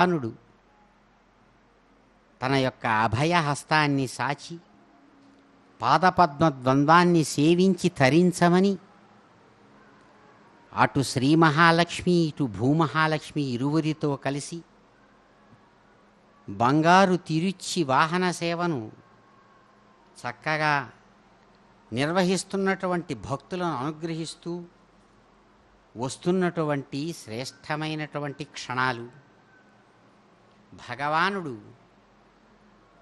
భగవానుడు తన యొక్క అభయహస్తాన్ని సాచి పాదపద్మద్వంద్వాన్ని సేవించి తరించమని అటు శ్రీ మహాలక్ష్మి ఇటు భూమహాలక్ష్మి ఇరువురితో కలిసి బంగారు తిరుచి వాహన సేవను చక్కగా నిర్వహిస్తున్నటువంటి భక్తులను అనుగ్రహిస్తూ వస్తున్నటువంటి శ్రేష్టమైనటువంటి క్షణాలు. భగవానుడు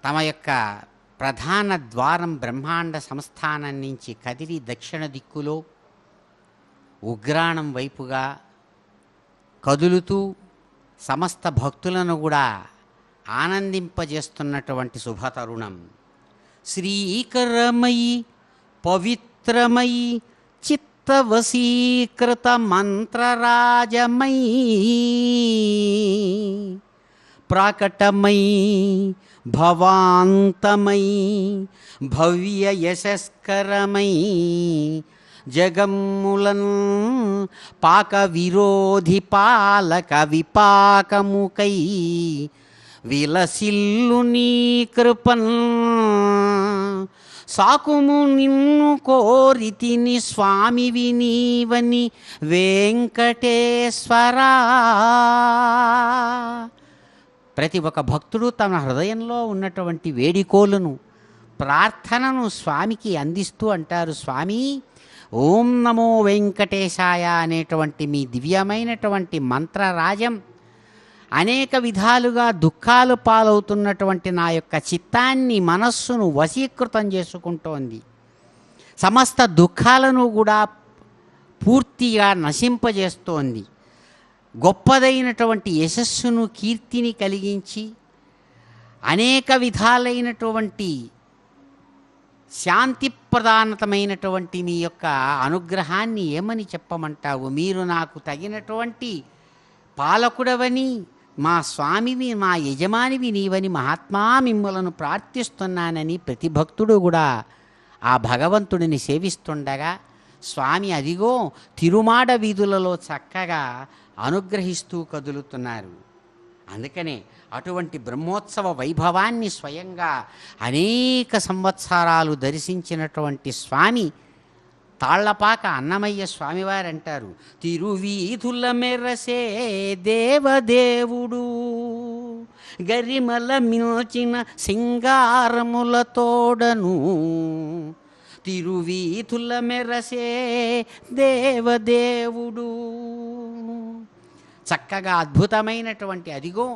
తమ యొక్క ప్రధాన ద్వారం బ్రహ్మాండ సంస్థానం నుంచి కదిలి దక్షిణ దిక్కులో ఉగ్రాణం వైపుగా కదులుతూ సమస్త భక్తులను కూడా ఆనందింపజేస్తున్నటువంటి శుభతరుణం. శ్రీకరమయి పవిత్రమయి చిత్తవశీకృత మంత్రరాజమయీ. ప్రాకటమై భవాంతమై భవ్య యశస్కరమై జగమ్ములన్ పాక విరోధి పాలక విపాకముకై విలసిల్లు నీ కృపన్. సాకుము నిన్ను కోరితిని స్వామి వినీవని వెంకటేశ్వరా. ప్రతి ఒక్క భక్తుడు తన హృదయంలో ఉన్నటువంటి వేడికోలును ప్రార్థనను స్వామికి అందిస్తూ అంటారు స్వామి ఓం నమో వెంకటేశాయ అనేటువంటి మీ దివ్యమైనటువంటి మంత్రరాజం అనేక విధాలుగా దుఃఖాలు పాలవుతున్నటువంటి నా యొక్క చిత్తాన్ని మనస్సును వశీకృతం చేసుకుంటోంది. సమస్త దుఃఖాలను కూడా పూర్తిగా నశింపజేస్తోంది. గొప్పదైనటువంటి యశస్సును కీర్తిని కలిగించి అనేక విధాలైనటువంటి శాంతి ప్రధానతమైనటువంటి మీ యొక్క అనుగ్రహాన్ని ఏమని చెప్పమంటావు? మీరు నాకు తగినటువంటి పాలకుడవని మా స్వామివి మా యజమానివి నీవని మహాత్మా మిమ్మలను ప్రార్థిస్తున్నానని ప్రతి భక్తుడు కూడా ఆ భగవంతుడిని సేవిస్తుండగా స్వామి అదిగో తిరుమాడ వీధులలో చక్కగా అనుగ్రహిస్తూ కదులుతున్నారు. అందుకనే అటువంటి బ్రహ్మోత్సవ వైభవాన్ని స్వయంగా అనేక సంవత్సరాలు దర్శించినటువంటి స్వామి తాళ్ళపాక అన్నమయ్య స్వామివారు అంటారు తిరువీధుల మెరసే దేవదేవుడు గరిమల మిల్చిన సింగారముల తోడను తిరువీతుల మెరసే దేవదేవుడు. చక్కగా అద్భుతమైనటువంటి అదిగో